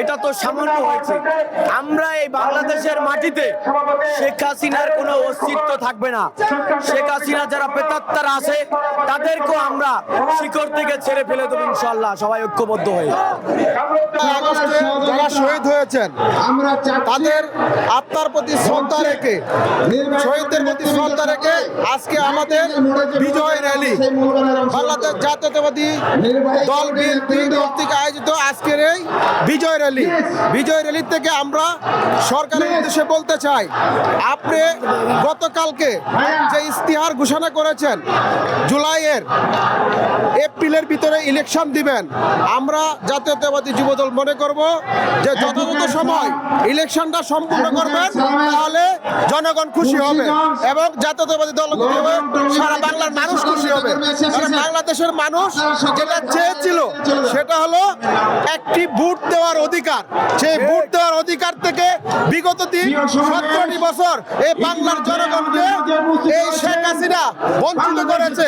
এটা তো সামান্য হয়েছে। আমরা এই বাংলাদেশের মাটিতে শেখ হাসিনার কোনো অস্তিত্ব থাকবে না। শেখ হাসিনা যারা প্রেতাত্মারা আছে তাদেরকেও আমরা শিকড় থেকে ছেড়ে ফেলে দেবো ইনশাল্লাহ সবাই ঐক্যবদ্ধ হয়ে। আগস্টে যারা শহীদ হয়েছেন তাদের আত্মার প্রতি শ্রদ্ধা রেখে শহীদদের প্রতি শ্রদ্ধা রেখে আজকে আমাদের বিজয় র্যালি। বাংলাদেশ জাতীয়তাবাদী দল বিএনপি কর্তৃক আয়োজিত আজকের এই বিজয় র্যালি। বিজয় র্যালি থেকে আমরা সরকারের উদ্দেশ্যে বলতে চাই আপনি গতকালকে যে ইস্তিহার ঘোষণা করেছেন জুলাইয়ের এপ্রিলের ভিতরে ইলেকশন দিবেন আমরা জাতীয়তাবাদী যুবদল মনে করব যে যথাযথ সময় ইলেকশনটা সম্পূর্ণ করবেন তাহলে জনগণ খুশি হবে এবং জাতীয়তাবাদী দল সারা বাংলার মানুষ খুশি হবে। বাংলাদেশের মানুষ যেটা চেয়েছিল সেটা হলো একটি ভোট দেওয়ার অধিকার। সেই ভোট দেওয়ার অধিকার থেকে বিগত দিন সতেরোটি বছর এই বাংলার জনগণকে এই শেখ হাসিনা বঞ্চিত করেছে।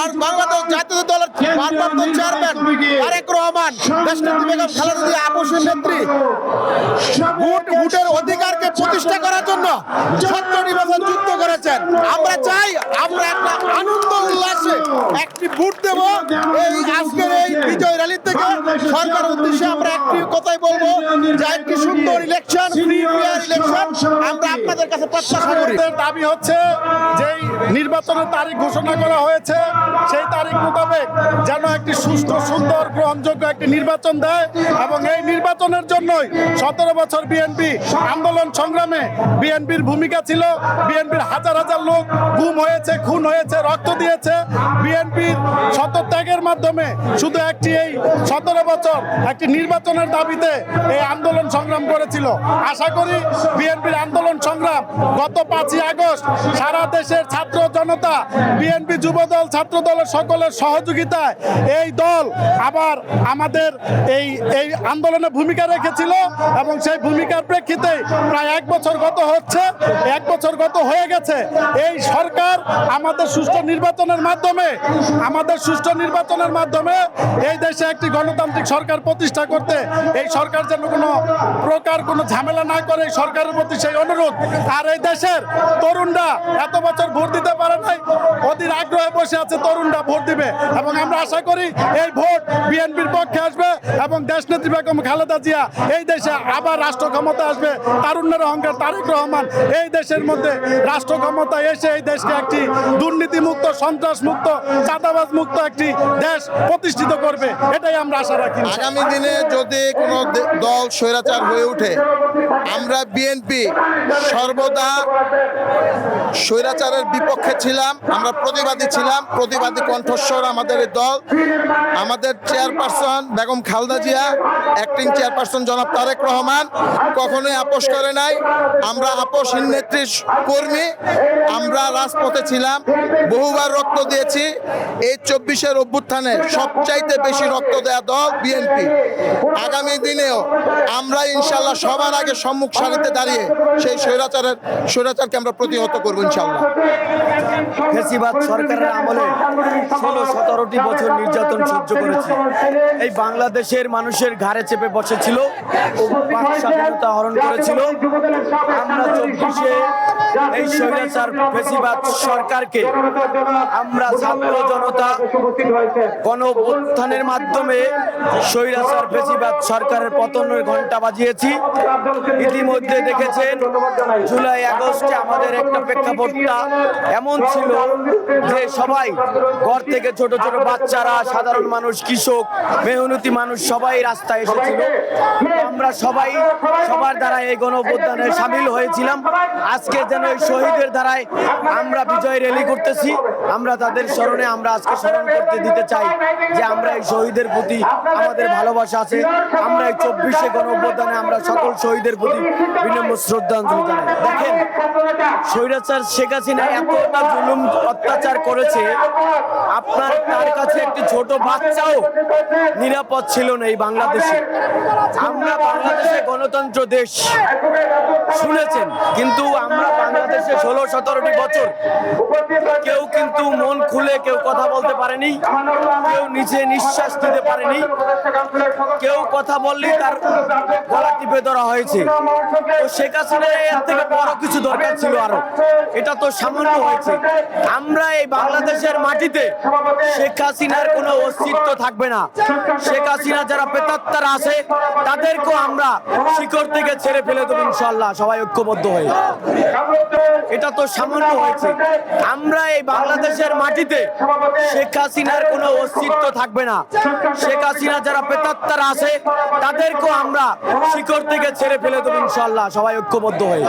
আর বাংলাদেশ জাতীয় দলের ভারপ্রাপ্ত চেয়ারম্যান তারেক রহমান দেশনেত্রী বেগম খালেদা জিয়া আপসের নেত্রী। ভোট ভোটের অধিকারকে প্রতিষ্ঠা করার জন্য সত্তরটি বছর যুদ্ধ করেছেন। আমরা চাই আমরা একটা আনন্দ উল্লাসে একটি বুট দেব। এই বিজয় থেকে সরকারের উদ্দেশ্যে আমরা একটি কথাই বলব যে একটি সুন্দর ইলেকশন ফ্রি ফেয়ার ইলেকশন আমরা আপনাদের কাছে প্রত্যাশা করি। দাবি হচ্ছে যেই নির্বাচনের তারিখ ঘোষণা করা হয়েছে সেই তারিখ মোতাবেক যেন একটি সুষ্ঠু সুন্দর গ্রহণযোগ্য একটি নির্বাচন দেয় এবং এই নির্বাচনের জন্যই সতেরো বছর বিএনপি আন্দোলন সংগ্রামে বিএনপির ভূমিকা ছিল। বিএনপির হাজার হাজার লোক গুম হয়েছে খুন হয়েছে রক্ত দিয়েছে। বিএনপির শতত্যাগের মাধ্যমে শুধু একটি এই সতেরো বছর একটি নির্বাচনের দাবিতে এই আন্দোলন সংগ্রাম করেছিল। আশা করি বিএনপির আন্দোলন সংগ্রাম গত পাঁচই আগস্ট সারা দেশের ছাত্র জনতা, বিএনপি যুবদল, ছাত্র দলের সকলের সহযোগিতায় এই দল আবার আমাদের এই এই আন্দোলনে ভূমিকা রেখেছিল এবং সেই ভূমিকার প্রেক্ষিতে প্রায় এক বছর গত হচ্ছে, এক বছর গত হয়ে গেছে। এই সরকার আমাদের সুষ্ঠু নির্বাচনের মাধ্যমে, আমাদের সুষ্ঠু নির্বাচনের মাধ্যমে এই দেশে একটি গণতান্ত্রিক সরকার প্রতিষ্ঠা করতে। এই সরকার যেন কোনো প্রকার কোনো ঝামেলা না করে, এই সরকারের প্রতি সেই অনুরোধ। আর এই দেশের তরুণরা এত বছর ভোট দিতে পারে নাই, অধীর আগ্রহে বসে আছে তরুণরা ভোট দিবে। এবং আমরা আশা করি এই ভোট বিএনপির পক্ষে আসবে। এবং দেশনেত্রী বেগম খালেদা জিয়া, এই দেশে আবার রাষ্ট্র ক্ষমতা আসবে। তারুণ্যের অহংকার তারেক রহমান, এই দেশের মধ্যে রাষ্ট্র ক্ষমতা এসে এই দেশকে একটি দুর্নীতিমুক্ত সন্ত্রাস মুক্ত চাঁদাবাজ মুক্ত একটি দেশ প্রতিষ্ঠিত করবে। এটাই আমরা আশা রাখি। আগামী দিনে যদি কোনো দল স্বৈরাচার হয়ে ওঠে, আমরা বিএনপি সর্বদা স্বৈরাচারের বিপক্ষে ছিলাম, আমরা প্রতিবাদী ছিলাম। প্রতিবাদী কণ্ঠস্বর আমাদের দল। আমাদের chairperson Begum Khaleda Zia acting chairperson জনাব তারেক রহমান, কখনোই আপোষ করে নাই। আমরা আপোষহীন নেত্রীর কর্মী, আমরা রাজপথে ছিলাম, বহুবার রক্ত দিয়েছি। এই চব্বিশের অভ্যুত্থানে সবচাইতে বেশি রক্ত দেয়া দল বিএনপি। আগামী দিনেও আমরা ইনশাল্লাহ সবার আগে সম্মুখ সারিতে দাঁড়িয়ে সেই স্বৈরাচারের, স্বৈরাচারকে আমরা প্রতিহত করব ইনশাল্লাহ ফেসিবাদ সরকারের আমলে ষোলো সতেরোটি বছর নির্যাতন সহ্য করেছি। এই বাংলাদেশের মানুষের ঘাড়ে চেপে বসেছিল স্বাধীনতা হরণ করেছিল। আমরা চব্বিশে এই স্বৈরাচার ফেসিবাদ সরকারকে আমরা ছাত্র জনতা গণ অভ্যুত্থানের মাধ্যমে স্বৈরাচার ফেসিবাদ সরকারের পতনের ঘণ্টা বাজিয়েছি। ইতিমধ্যে দেখেছেন জুলাই আগস্টে আমাদের একটা প্রেক্ষাপটটা এমন ছিল যে সবাই ঘর থেকে ছোট ছোট বাচ্চারা, সাধারণ মানুষ, কৃষক, মেহনতি মানুষ সবাই রাস্তায় এসেছিল। আমরা সবাই সবার দ্বারা এই গণ সামিল হয়েছিলাম। আজকে যেন এই শহীদের দ্বারাই আমরা বিজয় র্যালি করতেছি। আমরা তাদের স্মরণে আমরা আজকে স্মরণ করতে দিতে চাই যে আমরা এই শহীদের প্রতি আমাদের ভালোবাসা আছে। আমরা এই চব্বিশে গণ আমরা সকল শহীদের প্রতি বিনম্র শ্রদ্ধাঞ্জলি জানাই। দেখেন, স্বৈরাচার শেখ হাসিনা এতটা জুলুম অত্যাচার করেছে। আপনার, তার কাছে একটি ছোট বাচ্চাও নিরাপদ ছিল না এই বাংলাদেশে। আমরা বাংলাদেশে গণতন্ত্র দেশ শুনেছেন, কিন্তু আমরা বাংলাদেশে ষোলো, সতেরোটি বছর কেউ কিন্তু মন খুলে কেউ কথা বলতে পারেনি, কেউ নিজে নিঃশ্বাস দিতে পারেনি, কেউ কথা বললেই তার গলা টিপে ধরা হয়েছে। তো শেখ হাসিনার এর থেকে বড় কিছু দরকার ছিল আরও। এটা তো সামান্য হয়েছে। আমরা এই বাংলাদেশের মাটিতে শেখ হাসিনার কোনো অস্তিত্ব থাকবে না। শেখ হাসিনা যারা পেতাত্তারা আছে, তাদেরকেও আমরা শিকড় থেকে ছেড়ে ফেলে দেবো ইনশাল্লাহ সবাই ঐক্যবদ্ধ হয়ে। এটা তো সামান্য হয়েছে। আমরা এই বাংলাদেশের মাটিতে শেখ হাসিনার কোনো অস্তিত্ব থাকবে না। শেখ হাসিনা যারা পেতাত্তারা আছে, তাদেরকেও আমরা শিকড় থেকে ছেড়ে ফেলে দেবো ইনশাল্লাহ সবাই ঐক্যবদ্ধ হয়ে।